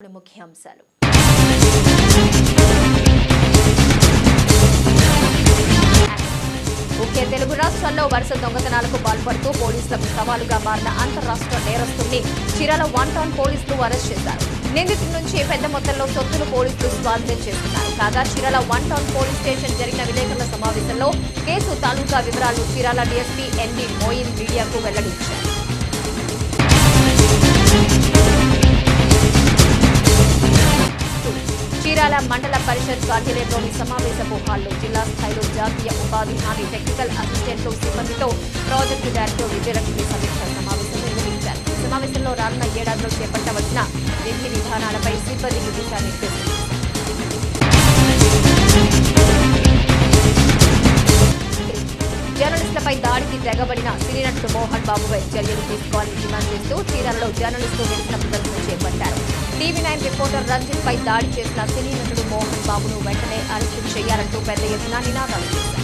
ఇప్పుడు ముఖ్యాంశాలు. ముఖ్య తెలుగు రాష్ట్రాల్లో వరుస దొంగతనాలకు పాల్పడుతూ పోలీసులకు సవాలుగా మారిన అంతరాష్ట్ర నేరస్తుల్ని చీరాల వన్ టౌన్ పోలీసులు అరెస్ట్ చేశారు. నిందితుల నుంచి పెద్ద మొత్తంలో సొత్తులు పోలీసులు స్వాధీనం చేస్తున్నారు కాగా Chirala one town police station జరిగిన విలేకరుల సమావేశంలో కేసు తాలూకా వివరాలు చీరాల డీఎస్పీ ఎన్డీ మోయిన్ మీడియాకు వెల్లడించారు. చీరాల మండల పరిషత్ కార్యాలయంలోని సమావేశపు హాల్లో జిల్లా స్థాయిలో జాతీయ ఉపాధి హామీ టెక్నికల్ అసిస్టెంట్లు సిబ్బందితో ప్రాజెక్టు డైరెక్టర్ విజయలక్ష్మి సమీక్ష సమావేశం నిర్వహించారు. ఈ సమావేశంలో రానున్న ఏడాదిలో చేపట్టవలసిన విధి విధానాలపై సిబ్బందికి దిశానిర్దేశం జర్నలిస్టులపై దాడికి తెగబడిన సినీ మోహన్ బాబుపై చర్యలు తీసుకోవాలని డిమాండ్ చేస్తూ చీరాలలో జర్నలిస్టులు నిరసన ప్రదర్శన చేపట్టారు. టీవీ నైన్ రిపోర్టర్ రంజిత్ పై దాడి చేసిన సినీ నటుడు మోహన్ బాబును వెంటనే అరెస్టు చేయాలంటూ పెద్ద ఎత్తున నినాదాలు చేశారు.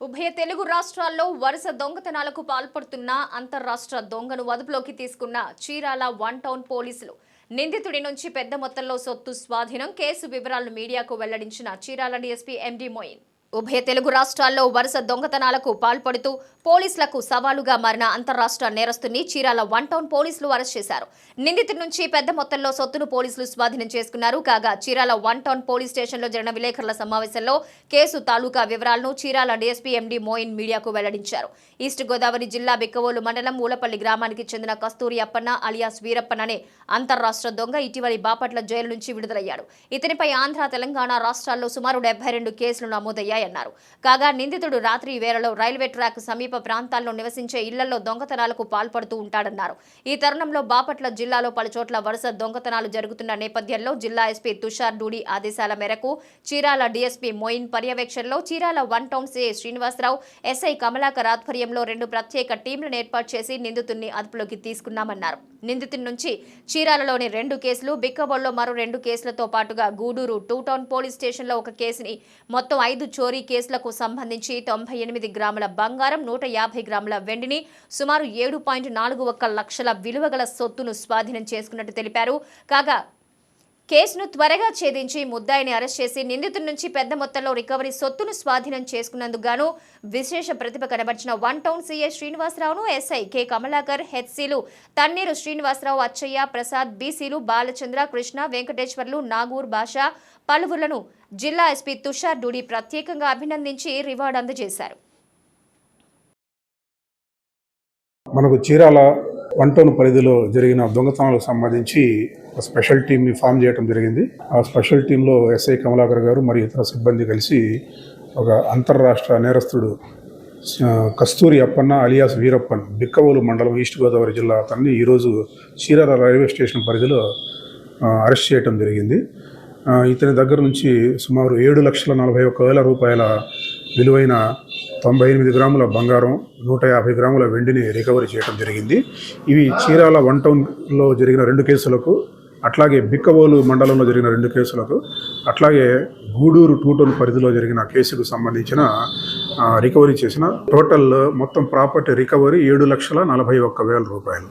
ఉభయ తెలుగు రాష్ట్రాల్లో వరుస దొంగతనాలకు పాల్పడుతున్న అంతర్రాష్ట్ర దొంగను అదుపులోకి తీసుకున్న చీరాల వన్ టౌన్ పోలీసులు నిందితుడి నుంచి పెద్ద మొత్తంలో సొత్తు స్వాధీనం కేసు వివరాలను మీడియాకు వెల్లడించిన చీరాల డీఎస్పీ ఎండీ మోయిన్. ఉభయ తెలుగు రాష్ట్రాల్లో వరుస దొంగతనాలకు పాల్పడుతూ పోలీసులకు సవాలుగా మారిన అంతర్రాష్ట్ర నేరస్తుని చీరాల వన్ టౌన్ పోలీసులు అరెస్ట్ చేశారు. నిందితుడి నుంచి పెద్ద మొత్తంలో సొత్తును పోలీసులు స్వాధీనం చేసుకున్నారు. కాగా చీరాల వన్ టౌన్ పోలీస్ స్టేషన్లో జరిగిన విలేకరుల సమావేశంలో కేసు తాలూకా వివరాలను చీరాల డీఎస్పీ ఎండి మోయిన్ మీడియాకు వెల్లడించారు. ఈస్ట్ గోదావరి జిల్లా బిక్కవోలు మండలం ఊలపల్లి గ్రామానికి చెందిన కస్తూరి అప్పన్న అలియాస్ వీరప్పన్ అనే అంతర్రాష్ట్ర దొంగ ఇటీవలి బాపట్ల జైలు నుంచి విడుదలయ్యాడు. ఇతనిపై ఆంధ్ర తెలంగాణ రాష్ట్రాల్లో సుమారు డెబ్బై రెండు కేసులు నమోదయ్యాయన్నారు. కాగా నిందితుడు రాత్రి వేళలో రైల్వే ట్రాక్ సమీప ప్రాంతాల్లో నివసించే ఇళ్ళలో దొంగతనాలకు పాల్పడుతూ ఉంటాడన్నారు. ఈ తరుణంలో బాపట్ల జిల్లాలో పలుచోట్ల వరుస దొంగతనాలు జరుగుతున్న నేపథ్యంలో జిల్లా ఎస్పీ తుషార్ డూడి ఆదేశాల మేరకు చీరాల డీఎస్పీ మోయిన్ పర్యవేక్షణలో Chirala one town CI Srinivasa Rao SI Kamalakar ఆధ్వర్యంలో రెండు ప్రత్యేక టీంలను ఏర్పాటు చేసి నిందితుడిని అదుపులోకి తీసుకున్నామన్నారు. నిందితుడి నుంచి చీరాలలోని రెండు కేసులు బిక్కబోల్లో మరో రెండు కేసులతో పాటుగా గూడూరు టూ టౌన్ పోలీస్ స్టేషన్లో ఒక కేసుని మొత్తం ఐదు చోరీ కేసులకు సంబంధించి తొంభై ఎనిమిది గ్రాముల బంగారం నూట యాభై గ్రాముల వెండిని సుమారు ఏడు పాయింట్ నాలుగు ఒక్క లక్షల విలువగల సొత్తును స్వాధీనం చేసుకున్నట్టు తెలిపారు. కాగా కేసును త్వరగా ఛేదించి ముద్దాయిని అరెస్ట్ చేసి నిందితుడి నుంచి పెద్ద మొత్తంలో రికవరీ సొత్తును స్వాధీనం చేసుకున్నందుకు విశేష ప్రతిభ కనబర్చిన వన్ టౌన్ సీఏ శ్రీనివాసరావును ఎస్ఐ కె కమలాకర్ హెచ్సీలు తన్నీరు శ్రీనివాసరావు అచ్చయ్య ప్రసాద్ బీసీలు బాలచంద్ర కృష్ణ వెంకటేశ్వర్లు నాగూర్ భాష పలువురులను జిల్లా ఎస్పీ తుషార్ డూడి ప్రత్యేకంగా అభినందించి రివార్డు అందజేశారు. మనకు చీరాల వన్ టౌన్ పరిధిలో జరిగిన దొంగతనాలకు సంబంధించి ఒక స్పెషల్ టీంని ఫామ్ చేయడం జరిగింది. ఆ స్పెషల్ టీంలో ఎస్ఐ కమలాకర్ గారు మరియు ఇతర సిబ్బంది కలిసి ఒక అంతర్రాష్ట్ర నేరస్తుడు కస్తూరి అప్పన్న అలియాస్ వీరప్పన్ బిక్కవోలు మండలం ఈస్ట్ గోదావరి జిల్లా అతన్ని ఈరోజు చీరాల రైల్వే స్టేషన్ పరిధిలో అరెస్ట్ చేయడం జరిగింది. ఇతని దగ్గర నుంచి సుమారు ఏడు లక్షల నలభై ఒక్క వేల రూపాయల విలువైన తొంభై ఎనిమిది గ్రాముల బంగారం నూట యాభై గ్రాముల వెండిని రికవరీ చేయడం జరిగింది. ఇవి చీరాల వన్ టౌన్లో జరిగిన రెండు కేసులకు అట్లాగే బిక్కవోలు మండలంలో జరిగిన రెండు కేసులకు అట్లాగే గూడూరు టూ టౌన్ పరిధిలో జరిగిన కేసుకు సంబంధించిన రికవరీ చేసిన టోటల్ మొత్తం ప్రాపర్టీ రికవరీ ఏడు లక్షల నలభై ఒక్క వేల రూపాయలు.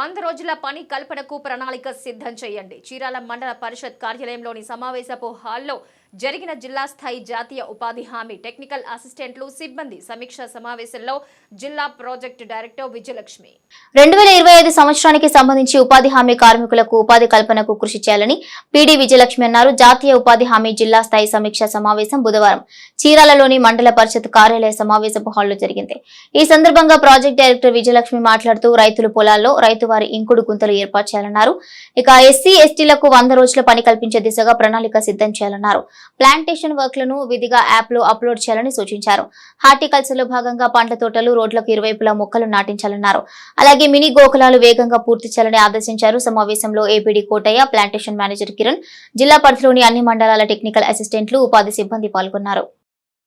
వంద రోజుల పని కల్పనకు ప్రణాళిక సిద్ధం చేయండి. చీరాల మండల పరిషత్ కార్యాలయంలోని సమావేశపు హాల్లో జరిగిన జిల్లా స్థాయి జాతీయ ఉపాధి హామీ టెక్నికల్ అసిస్టెంట్లు సిబ్బంది సమీక్ష సమావేశంలో జిల్లా ప్రాజెక్టు డైరెక్టర్ విజయలక్ష్మి. రెండు వేల ఇరవై ఐదు సంవత్సరానికి సంబంధించి ఉపాధి హామీ కార్మికులకు ఉపాధి కల్పనకు కృషి చేయాలని పీడీ విజయలక్ష్మి అన్నారు. జాతీయ ఉపాధి హామీ జిల్లా స్థాయి సమీక్ష సమావేశం బుధవారం చీరాలలోని మండల పరిషత్ కార్యాలయ సమావేశపు హాల్లో జరిగింది. ఈ సందర్భంగా ప్రాజెక్ట్ డైరెక్టర్ విజయలక్ష్మి మాట్లాడుతూ రైతుల పొలాల్లో రైతువారి ఇంకుడు గుంతలు ఏర్పాటు చేయాలన్నారు. ఇక ఎస్సీ ఎస్టీలకు వంద రోజుల పని కల్పించే దిశగా ప్రణాళిక సిద్ధం చేయాలన్నారు. ప్లాంటేషన్ వర్క్లను విధిగా యాప్లో అప్లోడ్ చేయాలని సూచించారు. హార్టికల్చర్లో భాగంగా పండ్ల తోటలు రోడ్లకు ఇరువైపులా మొక్కలు నాటించాలన్నారు. అలాగే మినీ గోకులాలు వేగంగా పూర్తి చేయాలని ఆదేశించారు. సమావేశంలో APD Kotaiah plantation manager Kiran జిల్లా పరిధిలోని అన్ని మండలాల టెక్నికల్ అసిస్టెంట్లు ఉపాధి సిబ్బంది పాల్గొన్నారు.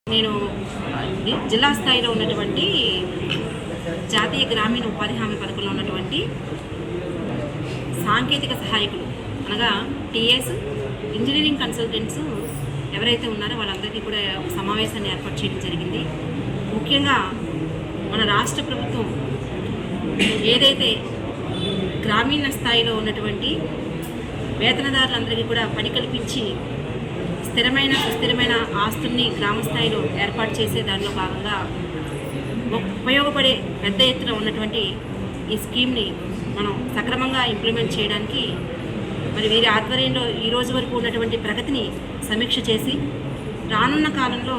నేను జిల్లా స్థాయిలో ఉన్నటువంటి జాతీయ గ్రామీణ ఉపాధి హామీ పథకంలో ఉన్నటువంటి సాంకేతిక సహాయకులు అనగా టీఎస్ ఇంజనీరింగ్ కన్సల్టెంట్స్ ఎవరైతే ఉన్నారో వాళ్ళందరికీ కూడా సమావేశాన్ని ఏర్పాటు చేయడం జరిగింది. ముఖ్యంగా మన రాష్ట్ర ప్రభుత్వం ఏదైతే గ్రామీణ స్థాయిలో ఉన్నటువంటి వేతనదారులందరికీ కూడా పని కల్పించి స్థిరమైన సుస్థిరమైన ఆస్తుల్ని గ్రామ స్థాయిలో ఏర్పాటు చేసే దానిలో భాగంగా ఉపయోగపడే పెద్ద ఎత్తున ఉన్నటువంటి ఈ స్కీమ్ని మనం సక్రమంగా ఇంప్లిమెంట్ చేయడానికి మరి వీరి ఆధ్వర్యంలో ఈ రోజు వరకు ఉన్నటువంటి ప్రగతిని సమీక్ష చేసి రానున్న కాలంలో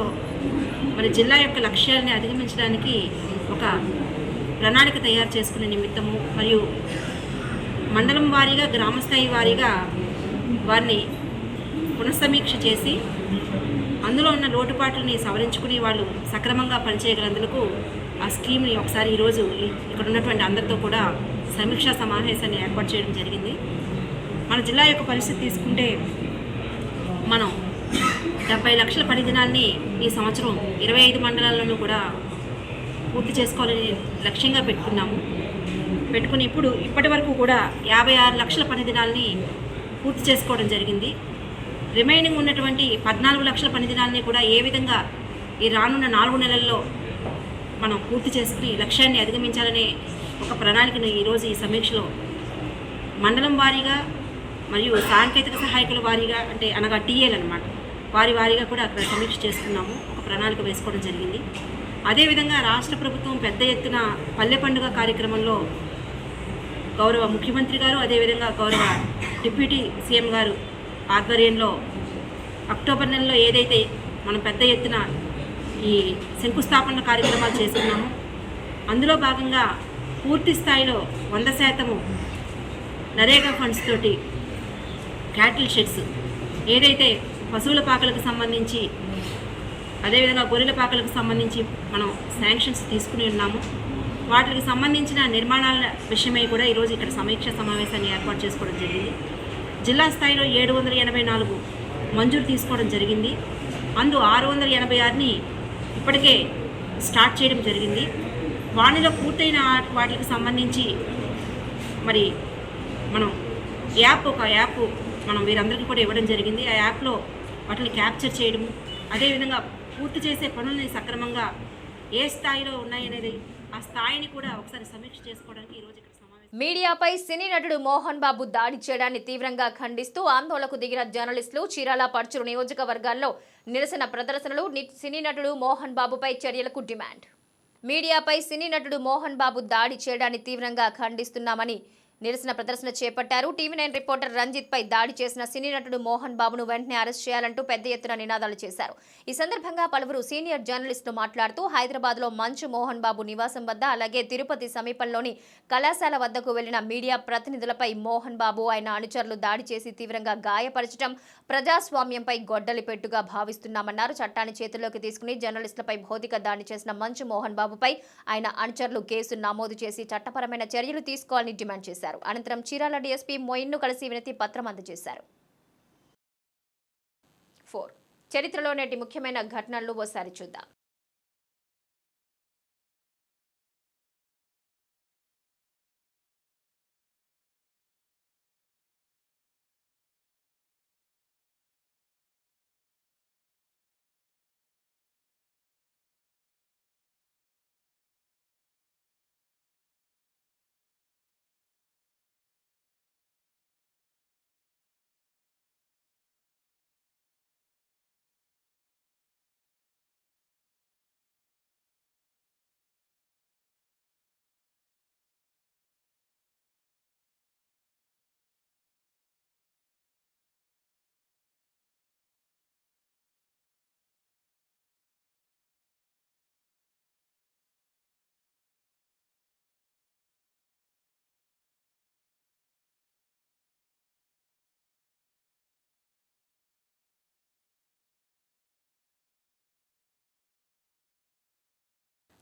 మరి జిల్లా యొక్క లక్ష్యాలని అధిగమించడానికి ఒక ప్రణాళిక తయారు చేసుకునే నిమిత్తము మరియు మండలం వారీగా గ్రామస్థాయి వారీగా వారిని పునఃసమీక్ష చేసి అందులో ఉన్న లోటుపాట్లని సవరించుకుని వాళ్ళు సక్రమంగా పనిచేయగలందుకు ఆ స్కీమ్ని ఒకసారి ఈరోజు ఇక్కడ ఉన్నటువంటి అందరితో కూడా సమీక్షా సమావేశాన్ని ఏర్పాటు చేయడం జరిగింది. మన జిల్లా యొక్క పరిస్థితి తీసుకుంటే మనం డెబ్బై లక్షల పని దినాల్ని ఈ సంవత్సరం ఇరవై ఐదు మండలాల్లోనూ కూడా పూర్తి చేసుకోవాలని లక్ష్యంగా పెట్టుకున్నాము. పెట్టుకుని ఇప్పుడు ఇప్పటి వరకు కూడా యాభై ఆరు లక్షల పని దినాల్ని పూర్తి చేసుకోవడం జరిగింది. రిమైనింగ్ ఉన్నటువంటి పద్నాలుగు లక్షల పని దినాల్ని కూడా ఏ విధంగా ఈ రానున్న నాలుగు నెలల్లో మనం పూర్తి చేసుకుని లక్ష్యాన్ని అధిగమించాలనే ఒక ప్రణాళికను ఈరోజు ఈ సమీక్షలో మండలం వారీగా మరియు సాంకేతిక సహాయకుల వారీగా అంటే అనగా టీఏలు అనమాట వారి వారీగా కూడా అక్కడ సమీక్ష చేసుకున్నాము ఒక ప్రణాళిక వేసుకోవడం జరిగింది. అదేవిధంగా రాష్ట్ర ప్రభుత్వం పెద్ద ఎత్తున పల్లె పండుగ కార్యక్రమంలో గౌరవ ముఖ్యమంత్రి గారు అదేవిధంగా గౌరవ డిప్యూటీ సీఎం గారు ఆధ్వర్యంలో అక్టోబర్ నెలలో ఏదైతే మనం పెద్ద ఎత్తున ఈ శంకుస్థాపన కార్యక్రమాలు చేస్తున్నామో అందులో భాగంగా పూర్తి స్థాయిలో వంద శాతము నరేగా ఫండ్స్ తోటి క్యాటిల్ షెడ్స్. ఏదైతే పశువుల పాకలకు సంబంధించి అదేవిధంగా గొర్రెల పాకలకు సంబంధించి మనం శాంక్షన్స్ తీసుకుని ఉన్నాము. వాటికి సంబంధించిన నిర్మాణాల విషయమై కూడా ఈరోజు ఇక్కడ సమీక్ష సమావేశాన్ని ఏర్పాటు చేసుకోవడం జరిగింది. జిల్లా స్థాయిలో ఏడు వందల ఎనభై నాలుగు మంజూరు తీసుకోవడం జరిగింది. అందు ఆరు వందల ఎనభై ఆరుని ఇప్పటికే స్టార్ట్ చేయడం జరిగింది. వాణిలో పూర్తయిన వాటికి సంబంధించి మరి మనం యాప్ ఒక యాప్ మనం వీరందరికీ కూడా ఇవ్వడం జరిగింది. ఆ యాప్లో వాటిని క్యాప్చర్ చేయడం అదేవిధంగా పూర్తి చేసే పనుల్ని సక్రమంగా ఏ స్థాయిలో ఉన్నాయనేది ఆ స్థాయిని కూడా ఒకసారి సమీక్ష చేసుకోవడానికి ఈరోజు ఇక్కడ మీడియాపై సినీ నటుడు మోహన్ బాబు దాడి చేయడాన్ని తీవ్రంగా ఖండిస్తూ ఆందోళనకు దిగిన జర్నలిస్టులు చీరాల పర్చురు నియోజకవర్గాల్లో నిరసన ప్రదర్శనలు సినీ నటుడు మోహన్ బాబుపై చర్యలకు డిమాండ్. మీడియాపై సినీ నటుడు మోహన్ బాబు దాడి చేయడాన్ని తీవ్రంగా ఖండిస్తున్నామని నిరసన ప్రదర్శన చేపట్టారు. టీవీ నైన్ రిపోర్టర్ రంజిత్ పై దాడి చేసిన సినీ నటుడు మోహన్ బాబును వెంటనే అరెస్ట్ చేయాలంటూ పెద్ద ఎత్తున నినాదాలు చేశారు. ఈ సందర్భంగా పలువురు సీనియర్ జర్నలిస్టులు మాట్లాడుతూ హైదరాబాద్లో మంచు మోహన్ బాబు నివాసం వద్ద అలాగే తిరుపతి సమీపంలోని కళాశాల వద్దకు వెళ్ళిన మీడియా ప్రతినిధులపై మోహన్ బాబు ఆయన అనుచరులు దాడి చేసి తీవ్రంగా గాయపరచడం ప్రజాస్వామ్యంపై గొడ్డలి పెట్టుగా భావిస్తున్నామన్నారు. చట్టాన్ని చేతుల్లోకి తీసుకుని జర్నలిస్టులపై భౌతిక దాడి చేసిన మంచు మోహన్ బాబుపై ఆయన అనుచరులు కేసు నమోదు చేసి చట్టపరమైన చర్యలు తీసుకోవాలని డిమాండ్ చేశారు. అనంతరం చీరాల డీఎస్పీ మొయిన్ను కలిసి వినతి పత్రం అందజేశారు. ఫోర్. చరిత్రలో నేటి ముఖ్యమైన ఘటనలు ఓసారి చూద్దాం.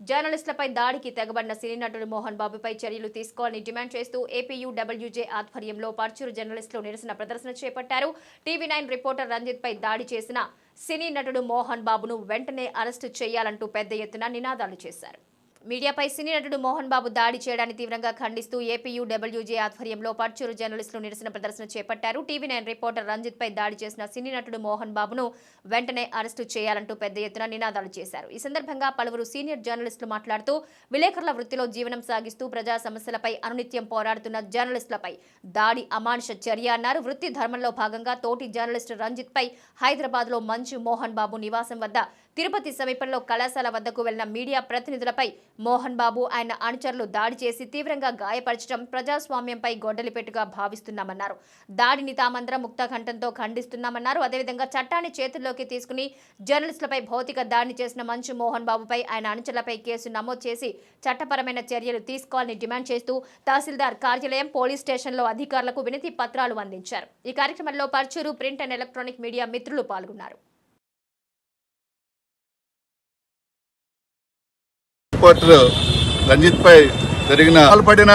జర్నలిస్టులపై దాడికి తెగబడిన సినీ నటుడు మోహన్ బాబుపై చర్యలు తీసుకోవాలని డిమాండ్ చేస్తూ ఏపీయూడబ్ల్యూజే ఆధ్వర్యంలో పర్చూరు జర్నలిస్టులు నిరసన ప్రదర్శన చేపట్టారు. టీవీ నైన్ రిపోర్టర్ రంజిత్ పై దాడి చేసిన సినీ నటుడు మోహన్ బాబును వెంటనే అరెస్టు చేయాలంటూ పెద్ద ఎత్తున నినాదాలు చేశారు. మీడియాపై సినీ నటుడు మోహన్ బాబు దాడి చేయడాన్ని తీవ్రంగా ఖండిస్తూ ఏపీయూడబ్ల్యూజే ఆధ్వర్యంలో పర్చూరు జర్నలిస్టులు నిరసన ప్రదర్శన చేపట్టారు. టీవీ నైన్ రిపోర్టర్ రంజిత్ పై దాడి చేసిన సినీ నటుడు మోహన్ బాబును వెంటనే అరెస్టు చేయాలంటూ పెద్ద ఎత్తున నినాదాలు చేశారు. ఈ సందర్భంగా పలువురు సీనియర్ జర్నలిస్టులు మాట్లాడుతూ విలేకరుల వృత్తిలో జీవనం సాగిస్తూ ప్రజా సమస్యలపై అనునిత్యం పోరాడుతున్న జర్నలిస్టులపై దాడి అమానుష చర్య అన్నారు. వృత్తి ధర్మంలో భాగంగా తోటి జర్నలిస్టు రంజిత్ పై హైదరాబాద్లో మంచు మోహన్ బాబు నివాసం వద్ద తిరుపతి సమీపంలో కళాశాల వద్దకు వెళ్ళిన మీడియా ప్రతినిధులపై మోహన్ బాబు ఆయన అనుచరులు దాడి చేసి తీవ్రంగా గాయపరచడం ప్రజాస్వామ్యంపై గొడ్డలిపెట్టుగా భావిస్తున్నామన్నారు. దాడిని తామందరం ముక్త కంఠంతో ఖండిస్తున్నామన్నారు. అదేవిధంగా చట్టాన్ని చేతుల్లోకి తీసుకుని జర్నలిస్టులపై భౌతిక దాడిని చేసిన మంచు మోహన్ బాబుపై ఆయన అనుచరులపై కేసు నమోదు చేసి చట్టపరమైన చర్యలు తీసుకోవాలని డిమాండ్ చేస్తూ తహసీల్దార్ కార్యాలయం పోలీస్ స్టేషన్లో అధికారులకు వినతి పత్రాలు అందించారు. ఈ కార్యక్రమంలో Parchur print and electronic media మిత్రులు పాల్గొన్నారు. రిపోర్టర్ రంజిత్ పై జరిగిన పాల్పడిన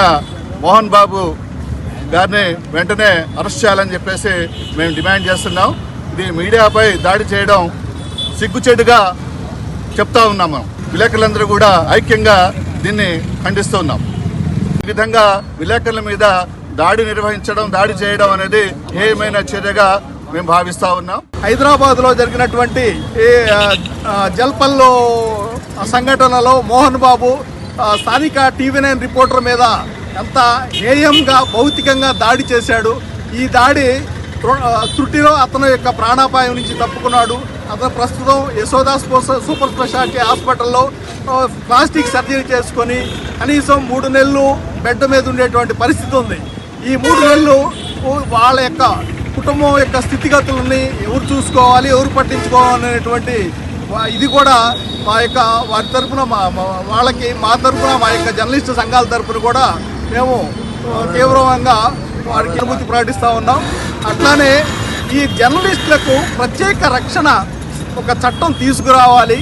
మోహన్ బాబు గారిని వెంటనే అరెస్ట్ చేయాలని చెప్పేసి మేము డిమాండ్ చేస్తున్నాం. ఇది మీడియాపై దాడి చేయడం సిగ్గుచేటుగా చెప్తా ఉన్నాము విలేకరులందరూ కూడా ఐక్యంగా దీన్ని ఖండిస్తూ ఉన్నాం. ఈ విధంగా విలేకరుల మీద దాడి నిర్వహించడం దాడి చేయడం అనేది ఏమైనా చర్యగా మేము భావిస్తా ఉన్నాం. హైదరాబాద్లో జరిగినటువంటి ఈ జల్పల్లో సంఘటనలో మోహన్ బాబు స్థానిక టీవీ నైన్ రిపోర్టర్ మీద ఎంత హేయంగా భౌతికంగా దాడి చేశాడు. ఈ దాడి త్రు- త్రుటిలో అతను యొక్క ప్రాణాపాయం నుంచి తప్పుకున్నాడు. అతను ప్రస్తుతం యశోదా సూపర్ స్పెషాలిటీ హాస్పిటల్లో ప్లాస్టిక్ సర్జరీ చేసుకొని కనీసం మూడు నెలలు బెడ్ మీద ఉండేటువంటి పరిస్థితి ఉంది. ఈ మూడు నెలలు వాళ్ళ యొక్క కుటుంబం యొక్క స్థితిగతులని ఎవరు చూసుకోవాలి ఎవరు పట్టించుకోవాలి అనేటువంటి ఇది కూడా మా యొక్క వారి తరఫున మా వాళ్ళకి మా తరఫున మా యొక్క జర్నలిస్టు సంఘాల తరఫున కూడా మేము తీవ్రంగా వారికి అనుభూతి ప్రకటిస్తూ ఉన్నాం. అట్లానే ఈ జర్నలిస్టులకు ప్రత్యేక రక్షణ ఒక చట్టం తీసుకురావాలి.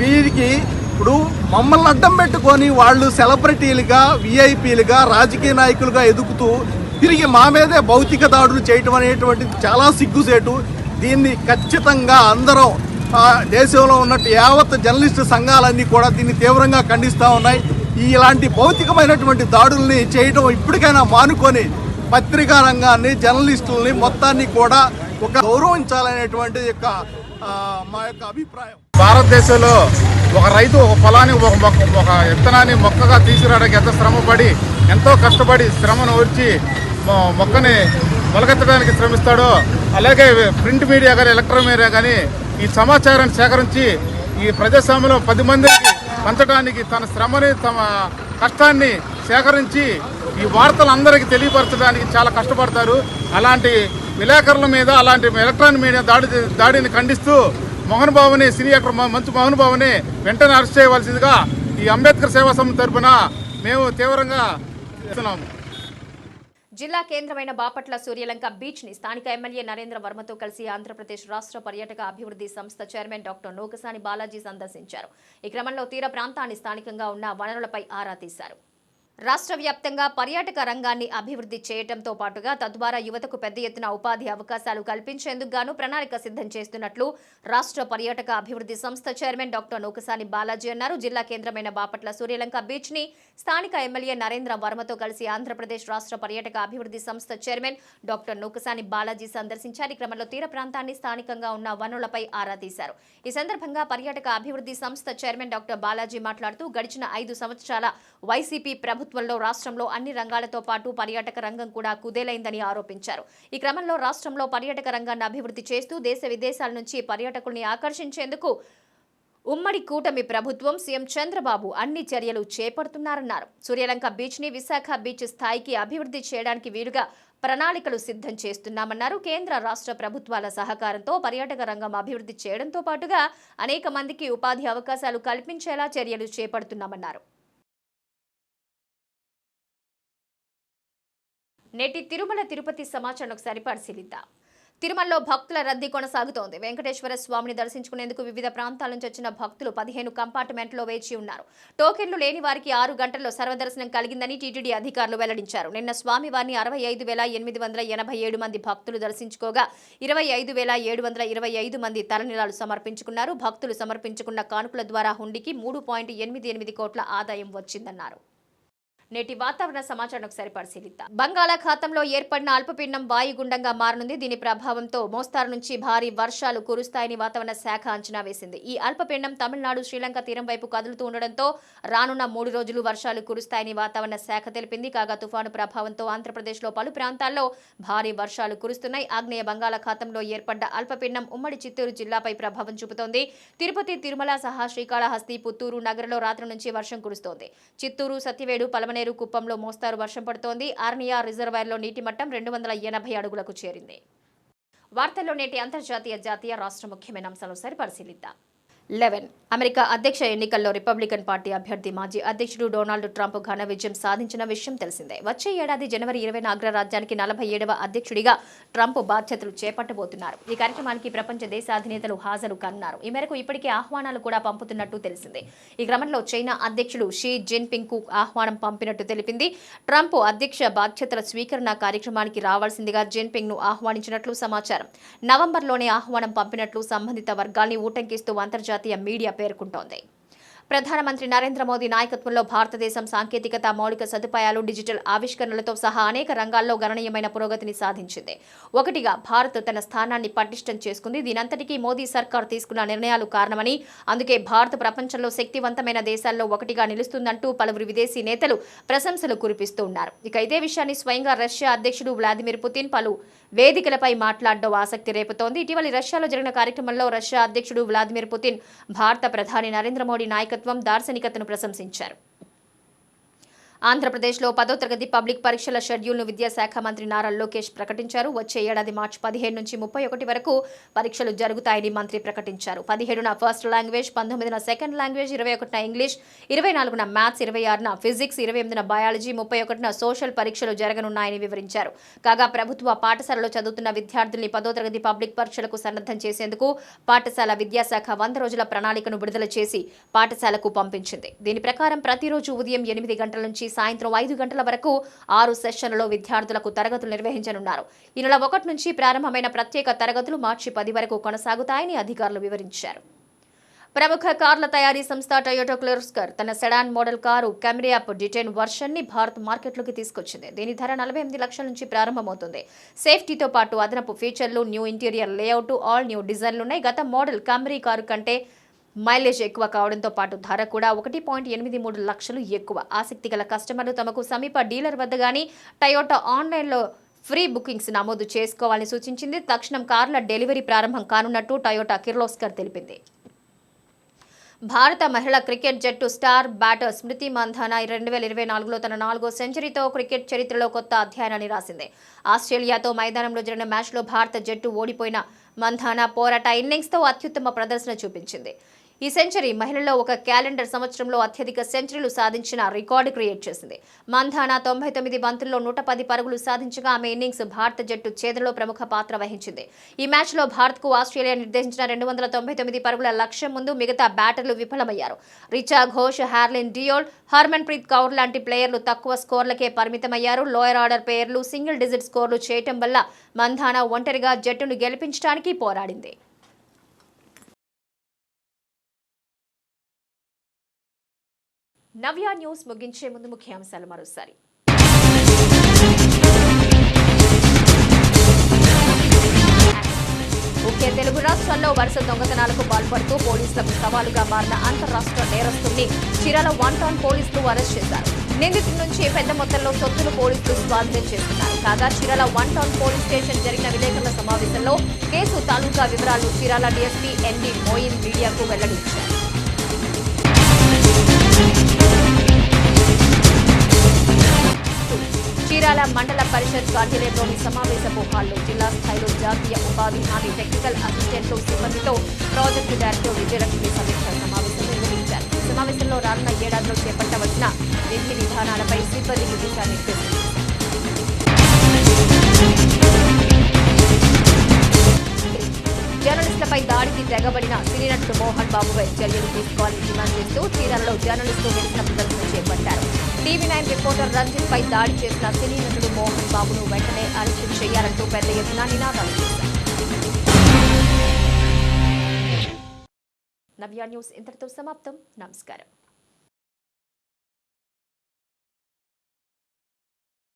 వీరికి ఇప్పుడు మమ్మల్ని అడ్డం పెట్టుకొని వాళ్ళు సెలబ్రిటీలుగా విఐపీలుగా రాజకీయ నాయకులుగా ఎదుగుతూ తిరిగి మా మీదే భౌతిక దాడులు చేయటం అనేటువంటిది చాలా సిగ్గుసేటు. దీన్ని ఖచ్చితంగా అందరం దేశంలో ఉన్నట్టు యావత్ జర్నలిస్టు సంఘాలన్నీ కూడా దీన్ని తీవ్రంగా ఖండిస్తూ ఉన్నాయి. ఇలాంటి భౌతికమైనటువంటి దాడుల్ని చేయడం ఇప్పటికైనా మానుకొని పత్రికా రంగాన్ని జర్నలిస్టులని మొత్తాన్ని కూడా ఒక గౌరవించాలనేటువంటి యొక్క మా యొక్క అభిప్రాయం. భారతదేశంలో ఒక రైతు ఒక పొలాన్ని ఒక మొక్క ఒక విత్తనాన్ని మొక్కగా తీసుకురావడానికి ఎంత శ్రమపడి ఎంతో కష్టపడి శ్రమను వచ్చి మొక్కని మొలకెత్తడానికి శ్రమిస్తాడో అలాగే ప్రింట్ మీడియా కానీ ఎలక్ట్రానిక్ మీడియా కానీ ఈ సమాచారాన్ని సేకరించి ఈ ప్రజాస్వామ్యంలో పది మందికి పంచడానికి తన శ్రమని తమ కష్టాన్ని సేకరించి ఈ వార్తలు అందరికీ తెలియపరచడానికి చాలా కష్టపడతారు. అలాంటి విలేకరుల మీద అలాంటి ఎలక్ట్రానిక్ మీడియా దాడి దాడిని ఖండిస్తూ మోహన్ బాబుని సినీ అక్కడ మంచి మంచు మోహన్ బాబుని వెంటనే అరెస్ట్ చేయవలసిందిగా ఈ అంబేద్కర్ సేవా సంస్థ తరఫున మేము తీవ్రంగా చేస్తున్నాము. జిల్లా కేంద్రమైన బాపట్ల సూర్యలంక బీచ్ని స్థానిక ఎమ్మెల్యే నరేంద్ర వర్మతో కలిసి ఆంధ్రప్రదేశ్ రాష్ట్ర పర్యాటక అభివృద్ధి సంస్థ చైర్మన్ డాక్టర్ నోకసాని బాలాజీ సందర్శించారు. ఈ క్రమంలో తీర ప్రాంతాన్ని స్థానికంగా ఉన్న వనరులపై ఆరా తీశారు. రాష్ట్ర వ్యాప్తంగా పర్యాటక రంగాన్ని అభివృద్ధి చేయడంతో పాటుగా తద్వారా యువతకు పెద్ద ఎత్తున ఉపాధి అవకాశాలు కల్పించేందుకు గాను ప్రణాళిక సిద్ధం చేస్తున్నట్లు రాష్ట్ర పర్యాటక అభివృద్ధి సంస్థ చైర్మన్ డాక్టర్ నోకసాని బాలాజీ అన్నారు. జిల్లా కేంద్రమైన బాపట్ల సూర్యలంక బీచ్ని స్థానిక ఎమ్మెల్యే నరేంద్ర వర్మతో కలిసి ఆంధ్రప్రదేశ్ రాష్ట్ర పర్యాటక అభివృద్ధి సంస్థ చైర్మన్ డాక్టర్ నోకసాని బాలాజీ సందర్శించారు. ఈ క్రమంలో తీర ప్రాంతాన్ని స్థానికంగా ఉన్న వనరులపై ఆరా తీశారు. ఈ సందర్భంగా పర్యాటక అభివృద్ధి సంస్థ చైర్మన్ డాక్టర్ బాలాజీ మాట్లాడుతూ గడిచిన ఐదు సంవత్సరాల వైసీపీ ప్రభుత్వంలో రాష్ట్రంలో అన్ని రంగాలతో పాటు పర్యాటక రంగం కూడా కుదేలైందని ఆరోపించారు. ఈ క్రమంలో రాష్ట్రంలో పర్యాటక రంగాన్ని అభివృద్ధి చేస్తూ దేశ విదేశాల నుంచి పర్యాటకుల్ని ఆకర్షించేందుకు ఉమ్మడి కూటమి ప్రభుత్వం సీఎం చంద్రబాబు అన్ని చర్యలు చేపడుతున్నారన్నారు. సూర్యలంక బీచ్ని విశాఖ బీచ్ స్థాయికి అభివృద్ధి చేయడానికి వీలుగా ప్రణాళికలు సిద్ధం చేస్తున్నామన్నారు. కేంద్ర రాష్ట్ర ప్రభుత్వాల సహకారంతో పర్యాటక రంగం అభివృద్ధి చేయడంతో పాటుగా అనేక మందికి ఉపాధి అవకాశాలు కల్పించేలా చర్యలు చేపడుతున్నామన్నారు. నేటి తిరుమల తిరుపతి సమాచారం ఒకసారి పరిశీలిద్దాం. తిరుమలలో భక్తుల రద్దీ కొనసాగుతోంది. వెంకటేశ్వర స్వామిని దర్శించుకునేందుకు వివిధ ప్రాంతాల నుంచి వచ్చిన భక్తులు పదిహేను కంపార్ట్మెంట్లో వేచి ఉన్నారు. టోకెన్లు లేని వారికి ఆరు గంటల్లో సర్వదర్శనం కలిగిందని టీటీడీ అధికారులు వెల్లడించారు. నిన్న స్వామివారిని అరవై ఐదు వేల ఎనిమిది వందల ఎనభై ఏడు మంది భక్తులు దర్శించుకోగా ఇరవై ఐదు వేల ఏడు వందల ఇరవై ఐదు మంది తలనిలాలు సమర్పించుకున్నారు. భక్తులు సమర్పించుకున్న కానుకల ద్వారా హుండీకి మూడు పాయింట్ ఎనిమిది ఎనిమిది కోట్ల ఆదాయం వచ్చిందన్నారు. నేటి వాతావరణ సమాచారం ఒకసారి పరిశీలిద్దాం. బంగాళాఖాతంలో ఏర్పడిన అల్పపీడనం వాయుగుండంగా మారనుంది. దీని ప్రభావంతో మోస్తారు నుంచి భారీ వర్షాలు కురుస్తాయని వాతావరణ శాఖ అంచనా వేసింది. ఈ అల్పపీడనం తమిళనాడు శ్రీలంక తీరం వైపు కదులుతూ ఉండడంతో రానున్న మూడు రోజులు వర్షాలు కురుస్తాయని వాతావరణ శాఖ తెలిపింది. కాగా తుఫాను ప్రభావంతో ఆంధ్రప్రదేశ్లో పలు ప్రాంతాల్లో భారీ వర్షాలు కురుస్తున్నాయి. ఆగ్నేయ బంగాళాఖాతంలో ఏర్పడ్డ అల్పపీడనం ఉమ్మడి చిత్తూరు జిల్లాపై ప్రభావం చూపుతోంది. తిరుపతి తిరుమల సహా శ్రీకాళహస్తి పుత్తూరు నగరంలో రాత్రి నుంచి వర్షం కురుస్తోంది. చిత్తూరు సత్యవేడు పలమనేరు కుప్పంలో మోస్తారు. వర్షం పడుతోంది. ఆర్నియా రిజర్వాయర్లో నీటి మట్టం రెండు వందల ఎనభై అడుగులకు చేరింది. వార్తల్లో నేటి అంతర్జాతీయ జాతీయ రాష్ట్ర ముఖ్యమైన అంశాలను సరి పరిశీలిద్దాం లెవెన్. అమెరికా అధ్యక్ష ఎన్నికల్లో రిపబ్లికన్ పార్టీ అభ్యర్థి మాజీ అధ్యక్షుడు డొనాల్డ్ ట్రంప్ ఘన విజయం సాధించిన విషయం తెలిసిందే. వచ్చే ఏడాది జనవరి ఇరవై అగ్రరాజ్యానికి నలభై ఏడవ అధ్యక్షుడిగా ట్రంప్ బాధ్యతలు చేపట్టబోతున్నారు. ఈ కార్యక్రమానికి ప్రపంచ దేశ అధినేతలు హాజరు కానున్నారు ఈ మేరకు ఇప్పటికే ఆహ్వానాలు కూడా పంపుతున్నట్టు తెలిసిందే. ఈ క్రమంలో చైనా అధ్యక్షుడు షీ జిన్పింగ్కు ఆహ్వానం పంపినట్టు తెలిపింది. ట్రంప్ అధ్యక్ష బాధ్యతల స్వీకరణ కార్యక్రమానికి రావాల్సిందిగా జిన్పింగ్ను ఆహ్వానించినట్లు సమాచారం. నవంబర్లోనే ఆహ్వానం పంపినట్లు సంబంధిత వర్గాల్ని ఊటంకిస్తూ అంతర్జాతీయ మీడియా పేర్కొంటోంది. ప్రధానమంత్రి నరేంద్ర మోదీ నాయకత్వంలో భారతదేశం సాంకేతికత మౌలిక సదుపాయాలు డిజిటల్ ఆవిష్కరణలతో సహా అనేక రంగాల్లో గణనీయమైన పురోగతిని సాధించింది. ఒకటిగా భారత్ తన స్థానాన్ని పటిష్టం చేసుకుంది. దీనంతటికీ మోదీ సర్కార్ తీసుకున్న నిర్ణయాలు కారణమని అందుకే భారత్ ప్రపంచంలో శక్తివంతమైన దేశాల్లో ఒకటిగా నిలుస్తుందంటూ పలువురు విదేశీ నేతలు ప్రశంసలు కురిపిస్తూ ఉన్నారు. ఇక ఇదే విషయాన్ని స్వయంగా రష్యా అధ్యక్షుడు వ్లాదిమిర్ పుతిన్ పలు వేదికలపై మాట్లాడడం ఆసక్తి రేపుతోంది. ఇటీవల రష్యాలో జరిగిన కార్యక్రమంలో రష్యా అధ్యక్షుడు వ్లాదిమిర్ పుతిన్ భారత ప్రధాని నరేంద్ర మోడీ నాయకత్వం దార్శనికతను ప్రశంసించారు. ఆంధ్రప్రదేశ్లో పదో తరగతి పబ్లిక్ పరీక్షల షెడ్యూల్ను విద్యాశాఖ మంత్రి నారా లోకేష్ ప్రకటించారు. వచ్చే ఏడాది మార్చి పదిహేను నుంచి ముప్పై ఒకటి వరకు పరీక్షలు జరుగుతాయని మంత్రి ప్రకటించారు. పదిహేడున ఫస్ట్ లాంగ్వేజ్ పంతొమ్మిదిన సెకండ్ లాంగ్వేజ్ ఇరవై ఒకటిన ఇంగ్లీష్ ఇరవై నాలుగున మ్యాథ్స్ ఇరవై ఆరున ఫిజిక్స్ ఇరవై ఎనిమిదిన బయాలజీ ముప్పై ఒకటిన సోషల్ పరీక్షలు జరగనున్నాయని వివరించారు. కాగా ప్రభుత్వ పాఠశాలలో చదువుతున్న విద్యార్థుల్ని పదో తరగతి పబ్లిక్ పరీక్షలకు సన్నద్ధం చేసేందుకు పాఠశాల విద్యాశాఖ వంద రోజుల ప్రణాళికను విడుదల చేసి పాఠశాలకు పంపించింది. దీని ప్రకారం ప్రతిరోజు ఉదయం ఎనిమిది గంటల నుంచి సాయంత్రం ఐదు గంటల వరకు ఆరు సెషన్లలో విద్యార్థులకు తరగతులు నిర్వహించనున్నారు. ఈ నెల ఒకటి నుంచి ప్రారంభమైన ప్రత్యేక తరగతులు మార్చి పది వరకు కొనసాగుతాయని అధికారులు వివరించారు. ప్రముఖ కార్ల తయారీ సంస్థ టయోటో క్లర్స్కర్ తన సెడాన్ మోడల్ కారు కెమెరియాప్ డిటైన్ వర్షన్ని భారత్ మార్కెట్లోకి తీసుకొచ్చింది. దీని ధర నలభై ఎనిమిది లక్షల నుంచి ప్రారంభమవుతుంది. సేఫ్టీతో పాటు అదనపు ఫీచర్లు new interior layout all new డిజైన్లు ఉన్నాయి గత మోడల్ కెమెరీ కారు కంటే మైలేజ్ ఎక్కువ కావడంతో పాటు ధర కూడా ఒకటి పాయింట్ ఎనిమిది మూడు లక్షలు ఎక్కువ. ఆసక్తి గల కస్టమర్లు తమకు సమీప డీలర్ వద్ద గానీ టయోటా ఆన్లైన్లో ఫ్రీ బుకింగ్స్ నమోదు చేసుకోవాలని సూచించింది. తక్షణం కార్ల డెలివరీ ప్రారంభం కానున్నట్టు టయోటా కిర్లోస్కర్ తెలిపింది. భారత మహిళా క్రికెట్ జట్టు స్టార్ బ్యాటర్ స్మృతి మంధాన రెండు వేల ఇరవై నాలుగులో తన నాలుగో సెంచరీతో క్రికెట్ చరిత్రలో కొత్త అధ్యాయనాన్ని రాసింది. ఆస్ట్రేలియాతో మైదానంలో జరిగిన మ్యాచ్లో భారత జట్టు ఓడిపోయిన మంధాన పోరాట ఇన్నింగ్స్తో అత్యుత్తమ ప్రదర్శన చూపించింది. ఈ సెంచరీ మహిళల్లో ఒక క్యాలెండర్ సంవత్సరంలో అత్యధిక సెంచరీలు సాధించిన రికార్డు క్రియేట్ చేసింది. మంధానా తొంభై తొమ్మిది బంతుల్లో నూట పది పరుగులు సాధించగా ఆమె ఇన్నింగ్స్ భారత జట్టు చేదలో ప్రముఖ పాత్ర వహించింది. ఈ మ్యాచ్లో భారత్కు ఆస్ట్రేలియా నిర్దేశించిన రెండు వందల తొంభై తొమ్మిది పరుగుల లక్ష్యం ముందు మిగతా బ్యాటర్లు విఫలమయ్యారు. రిచా ఘోష్ హార్లిన్ డియోల్ హర్మన్ ప్రీత్ కౌర్ లాంటి ప్లేయర్లు తక్కువ స్కోర్లకే పరిమితమయ్యారు. లోయర్ ఆర్డర్ ప్లేయర్లు సింగిల్ డిజిట్ స్కోర్లు చేయటం వల్ల మంధానా ఒంటరిగా జట్టును గెలిపించడానికి పోరాడింది. నవ్య న్యూస్ ముగించే ముందు ముఖ్యాంశాలు మరోసారి. ఒకే తెలుగు రాష్ట్రాల్లో వరుస దొంగతనాలకు పాల్పడుతూ పోలీసులకు సవాలుగా మారిన అంతరాష్ట్ర నేరస్తుల్ని చీరాల వన్ టౌన్ పోలీసులు అరెస్ట్ చేశారు. నిందితుల నుంచి పెద్ద మొత్తంలో సొత్తులు పోలీసులు స్వాధీనం చేస్తున్నారు కాగా Chirala one town police station జరిగిన విలేకరుల సమావేశంలో కేసు తాలూకా వివరాలు చీరాల డీఎస్పీ ఎన్డీ మోయిన్ మీడియాకు వెల్లడించారు. చీరాల మండల పరిషత్ కార్యాలయంలోని సమావేశపు హాల్లో జిల్లా స్థాయిలో జాతీయ ఉపాధి హామీ టెక్నికల్ అసిస్టెంట్లు సిబ్బందితో ప్రాజెక్టు డైరెక్టర్ విజయలక్ష్మి సమీక్ష సమావేశం నిర్వహించారు. ఈ సమావేశంలో రానున్న ఏడాదిలో చేపట్టవలసిన విధి విధానాలపై సిబ్బందికి దిశానిర్దేశం. జర్నలిస్టులపై దాడికి తెగబడిన సినీ మోహన్ బాబుపై చర్యలు తీసుకోవాలని డిమాండ్ చేస్తూ చీరాలలో జర్నలిస్టులు నిరసన ప్రదర్శన చేపట్టారు. టీవీ నైన్ రిపోర్టర్ రంజిత్ పై దాడి చేసిన సినీ నటుడు మోహన్ బాబును వెంటనే అరెస్ట్ చేయాలంటూ పెద్ద ఎత్తున నినాదాలు చేశారు. నవ్య న్యూస్ ఇంతటితో సమాప్తం. నమస్కారం.